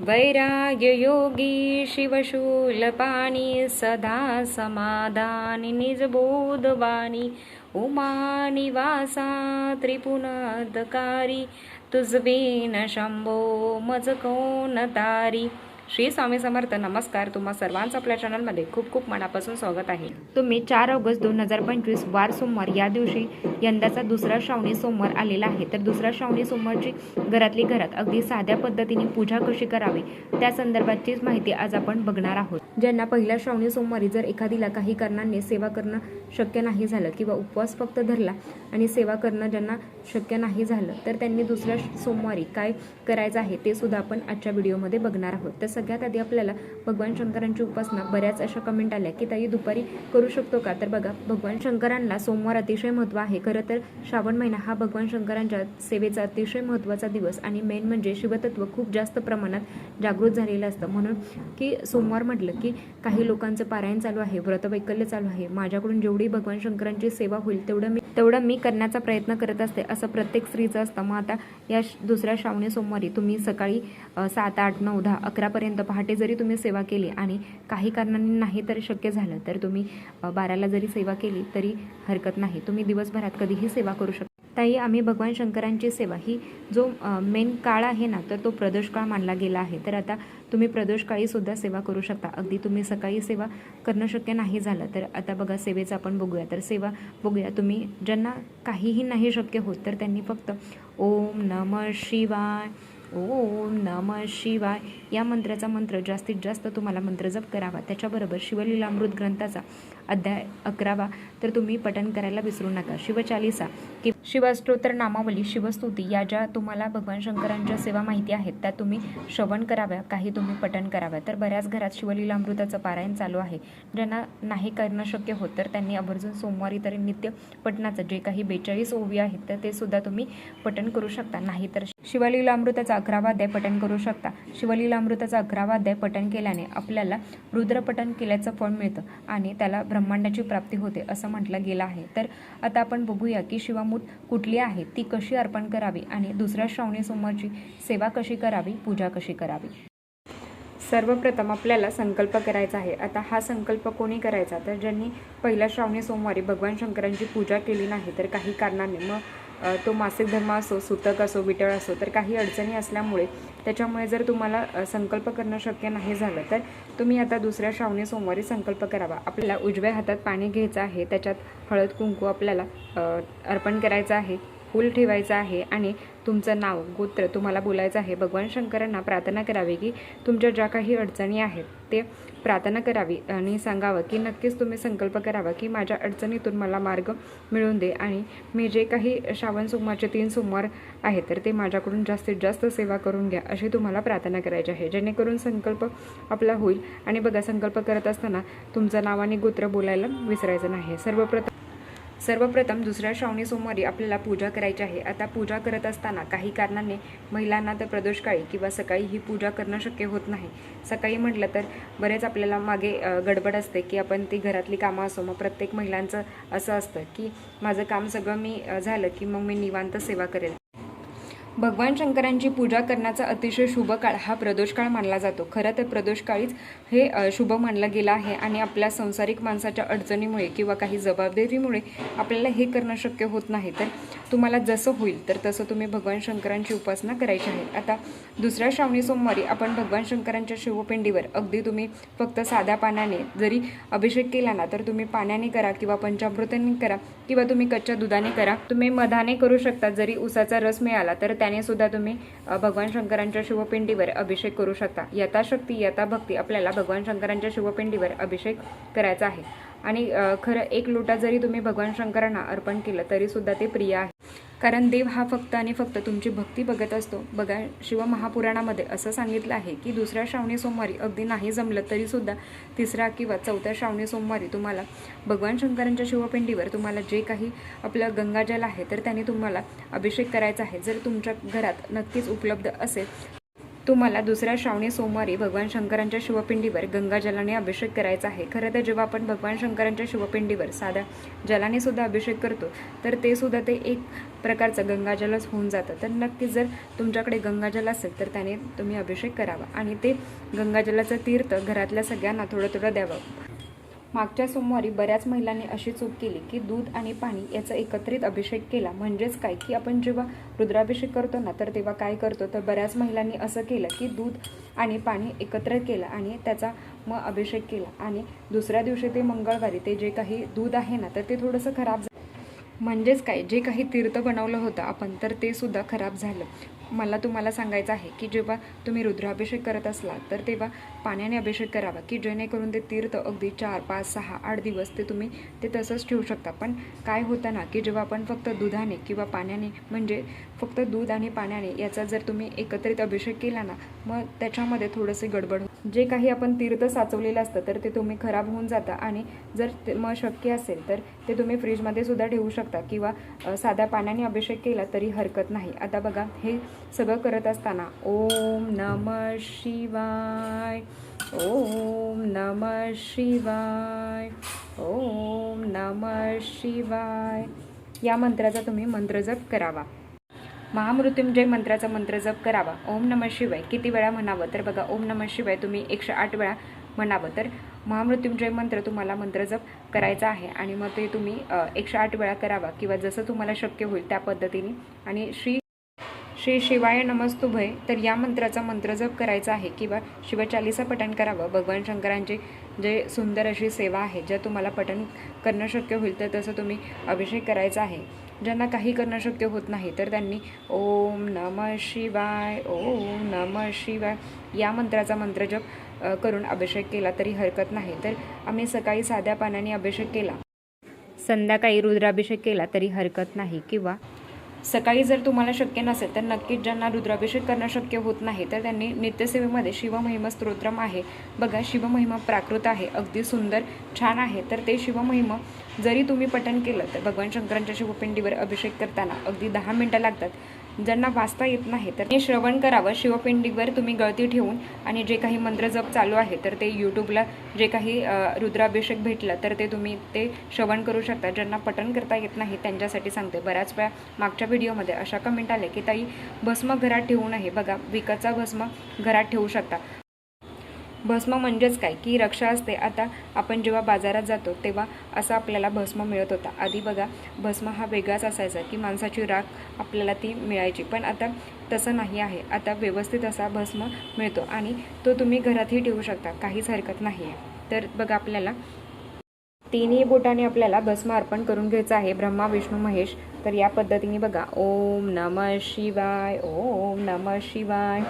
वैराग्ययोगी शिवशूलपाणी सदा समाधानी निजबोधवाणी उमानिवासा त्रिपुनदकारी तुझबीन शंभो मज कोण तारी। श्री स्वामी समर्थ नमस्कार. तुम्हा सर्वांचं आपल्या चॅनलमध्ये खूप खूप मनापासून स्वागत आहे. तुम्ही चार ऑगस्ट दोन हजार पंचवीस वार सोमवार या दिवशी यंदाचा दुसरा श्रावणी सोमवार आलेला आहे. तर दुसरा श्रावणी सोमवारची घरातली घरात अगदी साध्या पद्धतीने पूजा कशी करावी त्या संदर्भातचीच माहिती आज आपण बघणार आहोत. ज्यांना पहिल्या श्रावणी सोमवारी जर एखादीला काही कारणांनी सेवा करणं शक्य नाही झालं किंवा उपवास फक्त धरला आणि सेवा करणं ज्यांना शक्य नाही झालं तर त्यांनी दुसऱ्या सोमवारी काय करायचं आहे ते सुद्धा आपण आजच्या व्हिडिओमध्ये बघणार आहोत. तर सगळ्यात आधी आपल्याला भगवान शंकरांची उपासना बऱ्याच अशा कमेंट आल्या की ताई दुपारी करू शकतो का? तर बघा भगवान शंकरांना सोमवार अतिशय महत्त्व आहे. खरं तर श्रावण महिना हा भगवान शंकरांच्या सेवेचा अतिशय महत्त्वाचा दिवस आणि मेन म्हणजे शिवतत्व खूप जास्त प्रमाणात जागृत झालेलं असतं. म्हणून की सोमवार म्हटलं की काही लोकांचं पारायण चालू आहे व्रतवैकल्य चालू आहे. माझ्याकडून जेवढी भगवान शंकरांची सेवा होईल तेवढं मी तेवढं मी करण्याचा प्रयत्न करत असते असं प्रत्येक स्त्रीचं असतं. मग आता या श- दुसऱ्या श्रावणी सोमवारी तुम्ही सकाळी सात आठ नऊ दहा अकरापर्यंत पहाटे जरी तुम्ही सेवा केली आणि काही कारणांनी नाही तर शक्य झालं तर तुम्ही बाराला जरी सेवा केली तरी हरकत नाही. तुम्ही दिवसभरात कधीही सेवा करू शकता ताई आम्ही भगवान शंकरांची सेवा ही जो मेन काळ आहे ना तर तो प्रदोष काळ मानला गेला आहे. तर आता तुम्ही प्रदोष काळी सुद्धा सेवा करू शकता. अगदी तुम्ही सकाळी सेवा करणं शक्य नाही झालं तर आता बघा सेवेचं आपण बघूया. तर सेवा बघूया. तुम्ही ज्यांना काहीही नाही शक्य होत तर त्यांनी फक्त ओम नम शिवाय ओम नम शिवाय. या मंत्राचा मंत्र जास्तीत जास्त तुम्हाला मंत्र जप करावा. त्याच्याबरोबर शिवलीलामृत ग्रंथाचा अध्याय अकरावा. तर तुम्ही पठण करायला विसरू नका. शिवचालिसा. कि शिवस्तोत्र नामावली शिवस्तुती या ज्या तुम्हाला भगवान शंकरांच्या सेवा माहिती आहेत त्या तुम्ही श्रवण कराव्या काही तुम्ही पठण कराव्या. तर बऱ्याच घरात शिवलीलामृताचं पारायण चालू आहे. ज्यांना नाही करणं शक्य होत तर त्यांनी आवर्जून सोमवारी तरी नित्य पठणाचं जे काही बेचाळीस ओवी आहेत तर ते सुद्धा तुम्ही पठण करू शकता. नाही तर शिवलीलामृताचा अकरावा अध्याय पठण करू शकता. शिवलीलामृताचा अकरावा अध्याय पठण केल्याने आपल्याला रुद्रपठण केल्याचं फळ मिळतं आणि त्याला ब्रह्मांडाची प्राप्ती होते असं म्हटलं गेलं आहे. तर आता आपण बघूया की शिवामूठ कुठली आहे ती कशी अर्पण करावी आणि दुसऱ्या श्रावणी सोमवारची सेवा कशी करावी पूजा कशी करावी? सर्वप्रथम आपल्याला संकल्प करायचा आहे. आता हा संकल्प कोणी करायचा? तर ज्यांनी पहिल्या श्रावणी सोमवारी भगवान शंकरांची पूजा केली नाही तर काही कारणाने. मग तो मासिक धर्म असो सुतक असो विटळ असो तर काही अडचणी असल्यामुळे त्याच्यामुळे जर तुम्हाला संकल्प करणं शक्य नाही झालं तर तुम्ही आता दुसऱ्या श्रावणी सोमवारी संकल्प करावा. आपल्याला उजव्या हातात पाणी घ्यायचं आहे त्याच्यात हळद कुंकू आपल्याला अर्पण करायचं आहे फूल ठेवायचं आहे आणि तुमचं नाव गोत्र तुम्हाला बोलायचं आहे. भगवान शंकरांना प्रार्थना करावी की तुमच्या ज्या काही अडचणी आहेत ते प्रार्थना करावी आणि सांगावं की नक्कीच तुम्ही संकल्प करावा की माझ्या अडचणीतून मला मार्ग मिळून दे. आणि मी जे काही श्रावण सोमवारचे तीन सोमवार आहेत तर ते माझ्याकडून जास्तीत जास्त सेवा करून घ्या अशी तुम्हाला प्रार्थना करायची आहे. जेणेकरून संकल्प आपला होईल. आणि बघा संकल्प करत असताना तुमचं नाव आणि गोत्र बोलायला विसरायचं नाही. सर्वप्रथम सर्वप्रथम दुसऱ्या श्रावणी सोमवारी आपल्याला पूजा करायची आहे. आता पूजा करत असताना काही कारणाने महिलांना तर प्रदोषकाळी किंवा सकाळी ही पूजा करणं शक्य होत नाही. सकाळी म्हटलं तर बरेच आपल्याला मागे गडबड असते की आपण ती घरातली कामं असो मग प्रत्येक महिलांचं असं असतं की माझं काम सगळं मी झालं की मग मी निवांत सेवा करेल. भगवान शंकरांची पूजा करण्याचा अतिशय शुभ काळ हा प्रदोष काळ मानला जातो. खरं तर प्रदोष काळीच हे शुभ मानलं गेलं आहे आणि आपल्या संसारिक माणसाच्या अडचणीमुळे किंवा काही जबाबदारीमुळे आपल्याला हे करणं शक्य होत नाही. तर तुम्हाला जसं होईल तर तसं तुम्ही भगवान शंकरांची उपासना करायची आहे. आता दुसऱ्या श्रावणी सोमवारी आपण भगवान शंकरांच्या शिवपिंडीवर अगदी तुम्ही फक्त साध्या पाण्याने जरी अभिषेक केला ना तर तुम्ही पाण्याने करा किंवा पंचामृताने करा किंवा तुम्ही कच्च्या दुधाने करा. तुम्ही मधाने करू शकता जरी उसाचा रस मिळाला तर त्याने सुद्धा तुम्ही भगवान शंकरांच्या शिवपिंडीवर अभिषेक करू शकता. यथाशक्ती यथाभक्ती आपल्याला भगवान शंकरांच्या शिवपिंडीवर अभिषेक करायचा आहे. आणि खरं एक लोटा जरी तुम्ही भगवान शंकरांना अर्पण केलं तरीसुद्धा ते प्रिय आहे. कारण देव हा फक्त आणि फक्त तुमची भक्ती बघत असतो. बघा शिवमहापुराणामध्ये असं सांगितलं आहे की दुसऱ्या श्रावणी सोमवारी अगदी नाही जमलं तरीसुद्धा तिसऱ्या किंवा चौथ्या श्रावणी सोमवारी तुम्हाला भगवान शंकरांच्या शिवपिंडीवर तुम्हाला जे काही आपलं गंगाजल आहे तर त्याने तुम्हाला अभिषेक करायचा आहे. जर तुमच्या घरात नक्कीच उपलब्ध असेल तुम्हाला दुसऱ्या श्रावणी सोमवारी भगवान शंकरांच्या शिवपिंडीवर गंगाजलाने अभिषेक करायचा आहे. खरं तर जेव्हा आपण भगवान शंकरांच्या शिवपिंडीवर साध्या जलाने सुद्धा अभिषेक करतो तर ते सुद्धा ते एक प्रकारचं गंगाजलच होऊन जातं. तर नक्की जर तुमच्याकडे गंगाजल असेल तर त्याने तुम्ही अभिषेक करावा आणि ते गंगाजलाचं तीर्थ घरातल्या सगळ्यांना थोडं थोडं द्यावं. मागच्या सोमवारी बऱ्याच महिलांनी अशी चूक केली की दूध आणि पाणी याचा एकत्रित अभिषेक केला. म्हणजेच काय? की आपण जेव्हा रुद्राभिषेक करतो ना तर तेव्हा काय करतो? तर बऱ्याच महिलांनी असं केलं की दूध आणि पाणी एकत्र केलं आणि त्याचा मग अभिषेक केला. आणि दुसऱ्या दिवशी ते मंगळवारी ते जे काही दूध आहे ना तर ते थोडंसं खराब झालं म्हणजेच काय? जे काही तीर्थ बनवलं होतं आपण तर ते सुद्धा खराब झालं. मला तुम्हाला सांगायचं आहे की जेव्हा तुम्ही रुद्राभिषेक करत असला तर तेव्हा पाण्याने अभिषेक करावा की जेणेकरून ते तीर्थ अगदी चार पाच सहा आठ दिवस ते तुम्ही ते तसंच ठेवू शकता. पण काय होतं ना की जेव्हा आपण फक्त दुधाने किंवा पाण्याने म्हणजे फक्त दूध आणि पाण्याने याचा जर तुम्ही एकत्रित अभिषेक केला ना मग त्याच्यामध्ये थोडंसे गडबड जे काही आपण तीर्थ साचवलेलं असतं तर ते तुम्ही खराब होऊन जाता आणि जर ते मग शक्य असेल तर ते तुम्ही फ्रीजमध्ये सुद्धा ठेवू शकता किंवा साध्या पाण्याने अभिषेक केला तरी हरकत नाही. आता बघा हे सगळं करत असताना ओम नम शिवाय ओम नम शिवाय ओम नम शिवाय. या मंत्राचा तुम्ही मंत्रजप करावा. महामृत्युंजय मंत्राचा मंत्र जप करावा. ओम नम शिवाय. किती वेळा म्हणावं तर बघा ओम नम शिवाय तुम्ही एकशे आठ वेळा म्हणावं तर महामृत्युंजय मंत्र तुम्हाला मंत्र जप करायचा आहे. आणि मग ते तुम्ही एकशे आठ वेळा करावा किंवा जसं तुम्हाला शक्य होईल त्या पद्धतीने. आणि श्री श्री शिवाय नमस्तुभय तर या मंत्राचा मंत्र जप करायचा आहे किंवा शिवचालिसा पठण करावं. भगवान शंकरांची जे सुंदर अशी सेवा आहे ज्या तुम्हाला पठण करणं शक्य होईल तर तसं तुम्ही अभिषेक करायचा आहे. ज्यांना काही करणं शक्य होत नाही तर त्यांनी ओम नम शिवाय ओम नम शिवाय या मंत्राचा मंत्रजप करून अभिषेक केला तरी हरकत नाही. तर आम्ही सकाळी साध्या पाण्याने अभिषेक केला. संध्याकाळी रुद्राभिषेक केला तरी हरकत नाही किंवा सकाळी जर तुम्हाला शक्य नसेल तर नक्कीच ज्यांना रुद्राभिषेक करणं शक्य होत नाही तर त्यांनी नित्यसेवेमध्ये शिवमहिमा स्तोत्रम आहे. बघा शिवमहिमा प्राकृत आहे अगदी सुंदर छान आहे. तर ते शिवमहिमा जरी तुम्ही पठण केलं तर भगवान शंकरांच्या शिवपिंडीवर अभिषेक करताना अगदी दहा मिनटं लागतात. ज्यांना वाचता येत नाही तर ते श्रवण करावं. शिवपिंडीवर तुम्ही गळती ठेवून आणि जे काही मंत्र जप चालू आहे तर ते यूट्यूबला जे काही रुद्राभिषेक भेटलं तर ते तुम्ही ते श्रवण करू शकता. ज्यांना पठण करता येत नाही त्यांच्यासाठी सांगते. बऱ्याच वेळा मागच्या व्हिडिओमध्ये अशा कमेंट आल्या की ताई भस्म घरात ठेवू नये. बघा विकतचा भस्म घरात ठेवू शकता. भस्म म्हणजेच काय? की रक्षा असते. आता आपण जेव्हा बाजारात जातो तेव्हा असा आपल्याला भस्म मिळत होता. आधी बघा भस्म हा वेगळाच असायचा की माणसाची राख आपल्याला ती मिळायची. पण आता तसं नाही आहे. आता व्यवस्थित असा भस्म मिळतो आणि तो तुम्ही घरातही ठेवू शकता. काहीच हरकत नाही आहे. तर बघा आपल्याला तिन्ही बोटाने आपल्याला भस्म अर्पण करून घ्यायचं आहे. ब्रह्मा विष्णू महेश. तर या पद्धतीने बघा. ओम नम शिवाय ओम नम शिवाय.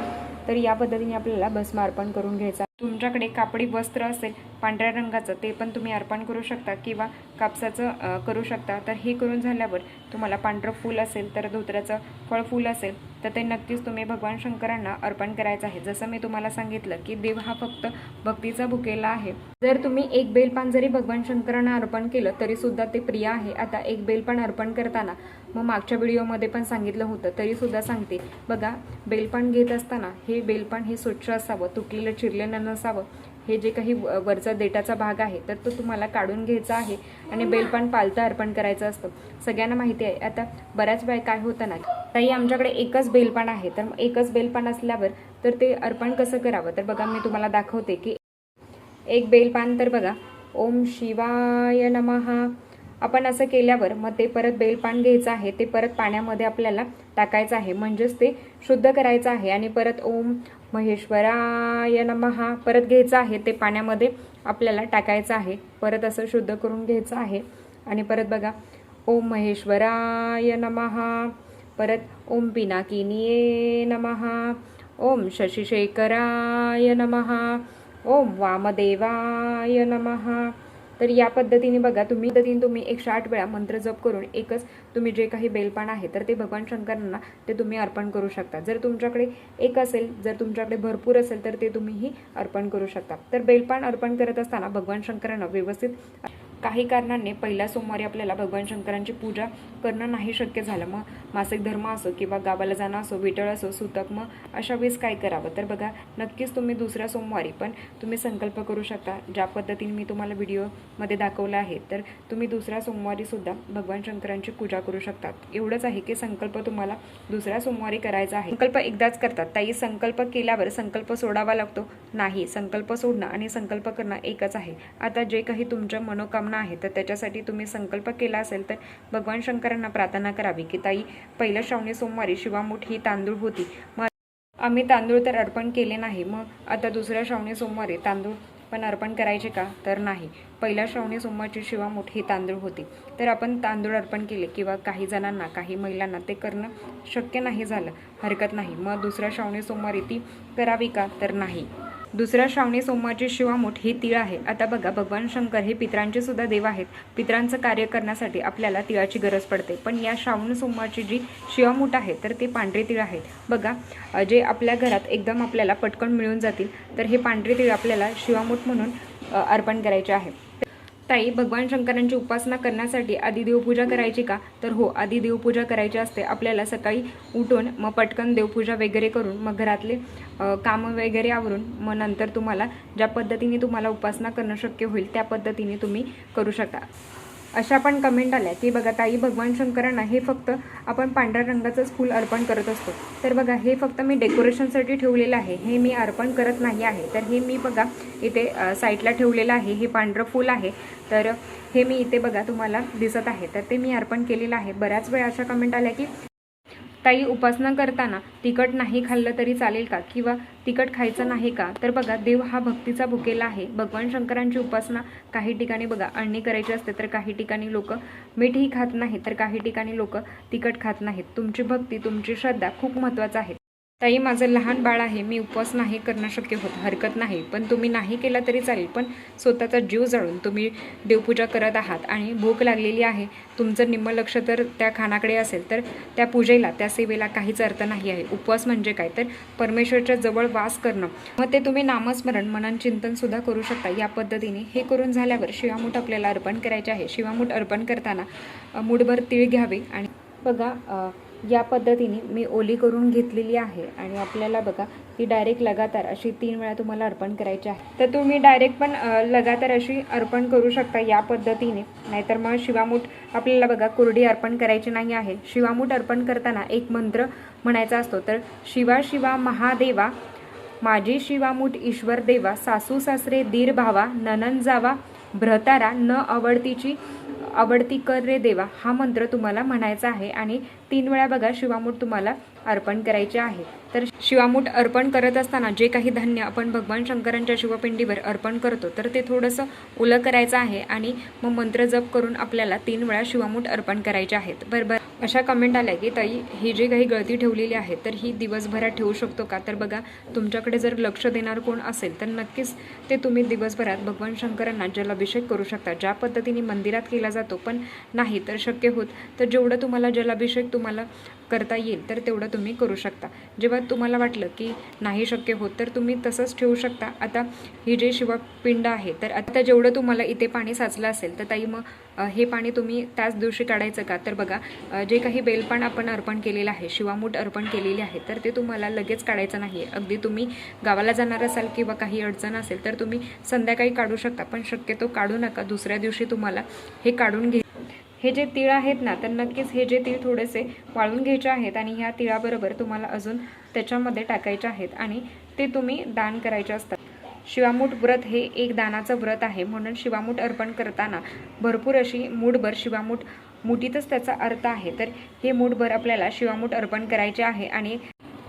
तर या पद्धतीने आपल्याला भस्म अर्पण करून घ्यायचं आहे. तुमच्याकडे कापडी वस्त्र असेल पांढऱ्या रंगाचं ते पण तुम्ही अर्पण करू शकता किंवा कापसाचं करू शकता. तर हे करून झाल्यावर तुम्हाला पांढरं फूल असेल तर धोत्र्याचं फळ फूल असेल तर ते नक्कीच तुम्ही भगवान शंकरांना अर्पण करायचं आहे. जसं मी तुम्हाला सांगितलं की देव हा फक्त भक्तीचा भुकेला आहे. जर तुम्ही एक बेलपान जरी भगवान शंकरांना अर्पण केलं तरीसुद्धा ते प्रिय आहे. आता एक बेलपान अर्पण करताना मग मागच्या व्हिडिओमध्ये पण सांगितलं होतं तरीसुद्धा सांगते. बघा बेलपान घेत असताना हे बेलपान हे स्वच्छ असावं तुटलेलं चिरलेलं नसावं. हे जे काही वरचा देटाचा भाग आहे तर तो तुम्हाला काढून घ्यायचा आहे आणि बेलपान पालतं अर्पण करायचं असतं. सगळ्यांना माहिती आहे. आता बऱ्याच वेळ काय होतं ना ताई आमच्याकडे एकच बेलपान आहे. तर एकच बेलपान असल्यावर तर ते अर्पण कसं करावं? तर बघा मी तुम्हाला दाखवते की एक बेलपान तर बघा ओम शिवाय नमहा आपण असं केल्यावर मग ते परत बेलपान घ्यायचं आहे. ते परत पाण्यामध्ये आपल्याला टाकायचं आहे. म्हणजेच ते शुद्ध करायचं आहे. आणि परत ओम महेश्वराय नमहा परत घ्यायचं आहे ते पाण्यामध्ये आपल्याला टाकायचं आहे. परत असं शुद्ध करून घ्यायचं आहे. आणि परत बघा ओम महेश्वराय नमहा परत ओम पिनाकिनिये नमहा ओम शशिशेखराय नमहा ओम वामदेवाय नमहा तर या पद्धतीने बघा तुम्ही पद्धतीने तुम्ही एकशे आठ वेळा मंत्र जप करून एकच तुम्ही जे काही बेलपान आहे तर ते भगवान शंकरांना ते तुम्ही अर्पण करू शकता. जर तुमच्याकडे एक असेल जर तुमच्याकडे भरपूर असेल तर ते तुम्हीही अर्पण करू शकता. तर बेलपान अर्पण करत असताना भगवान शंकरांना व्यवस्थित काही कारणाने पहिल्या सोमवारी आपल्याला भगवान शंकरांची पूजा करणं नाही शक्य झालं. मग मासिक धर्म असो किंवा गावाला जाणं असो विटळ असो सुतक मग अशा वेळेस काय करावं? तर बघा नक्कीच तुम्ही दुसऱ्या सोमवारी पण तुम्ही संकल्प करू शकता. ज्या पद्धतीने मी तुम्हाला व्हिडिओमध्ये दाखवला आहे तर तुम्ही दुसऱ्या सोमवारीसुद्धा भगवान शंकरांची पूजा करू शकतात. एवढंच आहे की संकल्प तुम्हाला दुसऱ्या सोमवारी करायचा आहे. संकल्प एकदाच करतात. ताई संकल्प केल्यावर संकल्प सोडावा लागतो. नाही संकल्प सोडणं आणि संकल्प करणं एकच आहे. आता जे काही तुमच्या मनोकामना आहे. तर त्याच्यासाठी तुम्ही संकल्प केला असेल तर भगवान शंकरांना प्रार्थना करावी की ताई पहिल्या श्रावणी सोमवारी शिवामुठ ही तांदूळ होती. मग आम्ही तांदूळ तर अर्पण केले नाही. मग आता दुसऱ्या श्रावणी सोमवारी तांदूळ पण अर्पण करायचे का? तर नाही. पहिल्या श्रावणी सोमवारची शिवा ही तांदूळ होती. तर आपण तांदूळ अर्पण केले किंवा काही जणांना काही महिलांना ते करणं शक्य नाही झालं हरकत नाही. मग दुसऱ्या श्रावणी सोमवारी ती करावी का? तर नाही. दुसऱ्या श्रावणी सोमवारची शिवामूठ ही तिळ आहे. आता बघा भगवान शंकर हे पित्रांचे सुद्धा देव आहेत. पित्रांचं कार्य करण्यासाठी आपल्याला तिळाची गरज पडते. पण या श्रावण सोमवारची जी शिवामूठ आहे तर ते पांढरे तिळ आहेत बघा जे आपल्या घरात एकदम आपल्याला पटकन मिळून जातील तर हे पांढरे तिळ आपल्याला शिवामूठ म्हणून अर्पण करायचे आहे. ताई भगवान शंकरांची उपासना करण्यासाठी आधी देवपूजा करायची का? तर हो आधी देवपूजा करायची असते. आपल्याला सकाळी उठून मग पटकन देवपूजा वगैरे करून मग घरातले कामं वगैरे आवरून मग नंतर तुम्हाला ज्या पद्धतीने तुम्हाला उपासना करणं शक्य होईल त्या पद्धतीने तुम्ही करू शकता. अशा पण कमेंट आल्या की बघा ताई भगवान शंकरांना हे फक्त आपण पांढऱ्या रंगाचंच फूल अर्पण करत असतो. तर बघा हे फक्त मी डेकोरेशनसाठी ठेवलेलं आहे. हे मी अर्पण करत नाही आहे. तर हे मी बघा इथे साईडला ठेवलेलं आहे. हे पांढरं फूल आहे. तर हे मी इथे बघा तुम्हाला दिसत आहे. तर ते मी अर्पण केलेलं आहे. बऱ्याच वेळा अशा कमेंट आल्या की ताई उपासना करताना तिखट नाही खाल्लं तरी चालेल का? किंवा तिखट खायचं नाही का? तर बघा देव हा भक्तीचा भुकेला आहे. भगवान शंकरांची उपासना काही ठिकाणी बघा अळणी करायची असते तर काही ठिकाणी लोक मीठही खात नाहीत तर काही ठिकाणी लोक तिखट खात नाहीत. तुमची भक्ती तुमची श्रद्धा खूप महत्त्वाचं आहे. ताई माझं लहान बाळ आहे मी उपवास नाही करणं शक्य होत हरकत नाही. पण तुम्ही नाही केला तरी चालेल पण स्वतःचा जीव जाळून तुम्ही देवपूजा करत आहात आणि भूक लागलेली आहे तुमचं निम्म लक्ष तर त्या खानाकडे असेल तर त्या पूजेला त्या सेवेला काहीच अर्थ नाही आहे. उपवास म्हणजे काय? तर परमेश्वरच्या जवळ वास करणं. मग ते तुम्ही नामस्मरण मनन चिंतनसुद्धा करू शकता. या पद्धतीने हे करून झाल्यावर शिवामूठ आपल्याला अर्पण करायचे आहे. शिवामूठ अर्पण करताना मूठभर तीळ घ्यावे आणि बघा या पद्धतीने मी ओली करून घेतलेली आहे. आणि आपल्याला बघा ही डायरेक्ट लगातार अशी तीन वेळा तुम्हाला अर्पण करायची आहे. तर तुम्ही डायरेक्ट पण लगातार अशी अर्पण करू शकता या पद्धतीने. नाहीतर मग शिवामूठ आपल्याला बघा कुरडी अर्पण करायची नाही आहे. शिवामूठ अर्पण करताना एक मंत्र म्हणायचा असतो. तर शिवा शिवा महादेवा माझी शिवामूठ ईश्वर देवा सासू सासरे दीर भावा ननन जावा भ्रतारा न आवडतीची आवडती कर रे देवा हा मंत्र तुम्हाला म्हणायचा आहे. आणि तीन वेळा बघा शिवामूठ तुम्हाला अर्पण करायचे आहे. तर शिवामूठ अर्पण करत असताना जे काही धान्य आपण भगवान शंकरांच्या शिवपिंडीवर अर्पण करतो तर ते थोडंसं ओलं करायचं आहे आणि मग मंत्र जप करून आपल्याला तीन वेळा शिवामूठ अर्पण करायचे आहेत. बरोबर? अशा कमेंट आल्या की ताई ही जी काही गळती ठेवलेली आहे तर ही दिवसभरात ठेवू शकतो का? तर बघा तुमच्याकडे जर लक्ष देणार कोण असेल तर नक्कीच ते तुम्ही दिवसभरात भगवान शंकरांना जलाभिषेक करू शकता. ज्या पद्धतीने मंदिरात केला जातो पण नाही तर शक्य होत. तर जेवढं तुम्हाला जलाभिषेक तुम्हाला करता येईल तर तेवढं तुम्ही करू शकता. जेव्हा तुम्हाला वाटलं की नाही शक्य होत तर तुम्ही तसंच ठेवू शकता. आता ही जे शिवपिंड आहे तर आता जेवढं तुम्हाला इथे पाणी साचलं असेल तर ताई मग हे पाणी तुम्ही त्याच दिवशी काढायचं का? तर बघा जे काही बेलपान आपण अर्पण केलेलं आहे शिवामूठ अर्पण केलेली आहे तर ते तुम्हाला लगेच काढायचं नाही आहे अगदी तुम्ही गावाला जाणार असाल किंवा काही अडचण असेल तर तुम्ही संध्याकाळी काढू शकता पण शक्यतो काढू नका. दुसऱ्या दिवशी तुम्हाला हे काढून घे हे जे तीळ आहेत ना तर नक्कीच हे जे तीळ थोडेसे वाळून घ्यायचे आहेत आणि ह्या तिळाबरोबर तुम्हाला अजून त्याच्यामध्ये टाकायचे आहेत आणि ते तुम्ही दान करायचे असतात. शिवामूठ व्रत हे एक दानाचं व्रत आहे. म्हणून शिवामूठ अर्पण करताना भरपूर अशी मूठभर शिवामूठ मुठीतच त्याचा अर्थ आहे. तर हे मूठभर आपल्याला शिवामूठ अर्पण करायचे आहे आणि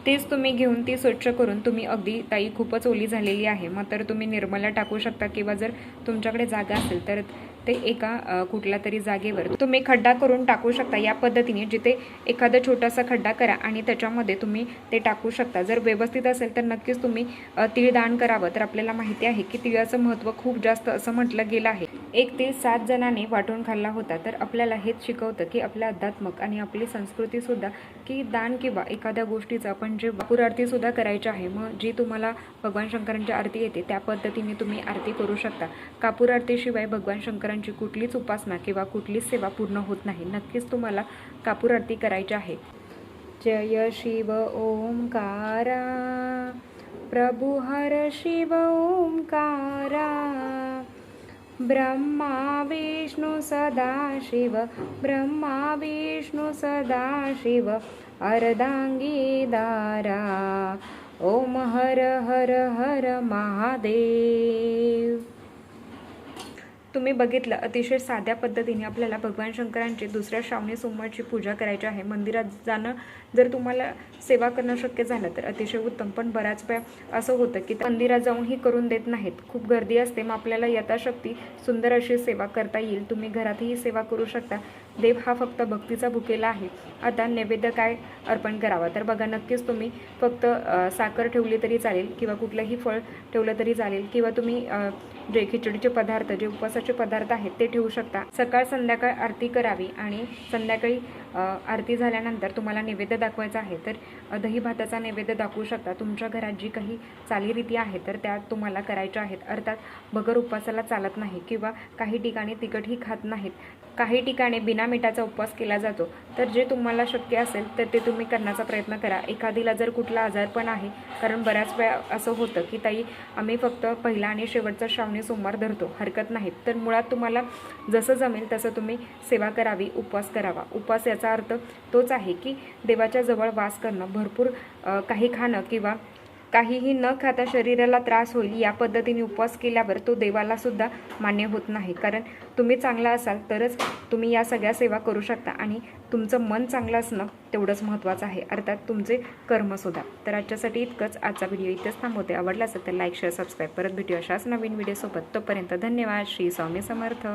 तेच तुम्ही घेऊन ती स्वच्छ करून तुम्ही अगदी ताई खूपच ओली झालेली आहे. मग तर तुम्ही निर्मला टाकू शकता किंवा जर तुमच्याकडे जागा असेल तर ते एका कुठल्या तरी जागेवर तुम्ही खड्डा करून टाकू शकता या पद्धतीने जिथे एखादा छोटासा खड्डा करा आणि त्याच्यामध्ये तुम्ही ते टाकू शकता. जर व्यवस्थित असेल तर नक्कीच तुम्ही अ, दान करावं. तर आपल्याला माहिती आहे की तिळाचं महत्त्व खूप जास्त असं म्हटलं गेलं आहे. एक तीळ सात जणांनी वाटून खाल्ला होता. तर आपल्याला हेच शिकवतं की आपल्या अध्यात्मक आणि आपली संस्कृतीसुद्धा की दान किंवा एखाद्या गोष्टीचं आपण जे वापूर आरतीसुद्धा करायची आहे मग जी तुम्हाला भगवान शंकरांची आरती येते त्या पद्धतीने तुम्ही आरती करू शकता. कापूर आरतीशिवाय भगवान शंकर ईश्वरांची कुठलीच उपासना किंवा कुठलीच सेवा पूर्ण होत नाही. नक्कीच तुम्हाला कापूर आरती करायची आहे. जय शिव ओंकारा. प्रभु हर शिव ओंकारा. ब्रह्मा विष्णू सदाशिव ब्रह्मा विष्णू सदाशिव अर्धांगी दारा. ओम हर हर हर महादेव. तुम्ही बघितलं अतिशय साध्या पद्धतीने आपल्याला भगवान शंकरांची दुसऱ्या श्रावणी सोमवारची पूजा करायची आहे. मंदिरात जाणं जर तुम्हाला सेवा करणं शक्य झालं तर अतिशय उत्तम. पण बऱ्याच वेळा असं होतं की मंदिरात जाऊनही करून देत नाहीत. खूप गर्दी असते. मग आपल्याला यथाशक्ती सुंदर अशी सेवा करता येईल. तुम्ही घरातही सेवा करू शकता. देव हा फक्त भक्तीचा भुकेला आहे. आता नैवेद्य काय अर्पण करावा? तर बघा नक्कीच तुम्ही फक्त साखर ठेवली तरी चालेल किंवा कुठलंही फळ ठेवलं तरी चालेल किंवा तुम्ही जे खिचडीचे पदार्थ जे उपवासाचे पदार्थ आहेत ते ठेवू शकता. सकाळ संध्याकाळ आरती करावी आणि संध्याकाळी आरती झाल्यानंतर तुम्हाला नैवेद्य दाखवायचा आहे तर दही भाताचा नैवेद्य दाखवू शकता. तुमच्या घरात जी काही चालीरीती आहे तर त्या तुम्हाला करायच्या आहेत. अर्थात बगर उपवासाला चालत नाही किंवा काही ठिकाणी तिखटही खात नाहीत. काही ठिकाणी बिना मिठाचा उपवास केला जातो. तर जे तुम्हाला शक्य असेल तर ते तुम्ही करण्याचा प्रयत्न करा. एखादीला जर कुठला आजारपण आहे कारण बऱ्याच वेळा असं होतं की ताई आम्ही फक्त पहिला आणि शेवटचा श्रावणी सोमवार धरतो हरकत नाही तर मुळात तुम्हाला जसं जमेल तसं तुम्ही सेवा करावी उपवास करावा. उपवास याचा अर्थ तोच आहे की देवाच्या जवळ वास करणं भरपूर काही खाणं किंवा काहीही न खाता शरीराला त्रास होईल या पद्धतीने उपवास केल्यावर तो देवाला सुद्धा मान्य होत नाही. कारण तुम्ही चांगला असाल तरच तुम्ही या सगळ्या सेवा करू शकता आणि तुमचं मन चांगलं असणं तेवढंच महत्त्वाचं आहे. अर्थात तुमचे कर्मसुद्धा तर आजच्यासाठी इतकंच. आजचा व्हिडिओ इथंच थांबवते. आवडला असेल तर लाईक शेअर सबस्क्राईब. परत भेटू अशाच नवीन व्हिडिओसोबत. तोपर्यंत धन्यवाद. श्री स्वामी समर्थ.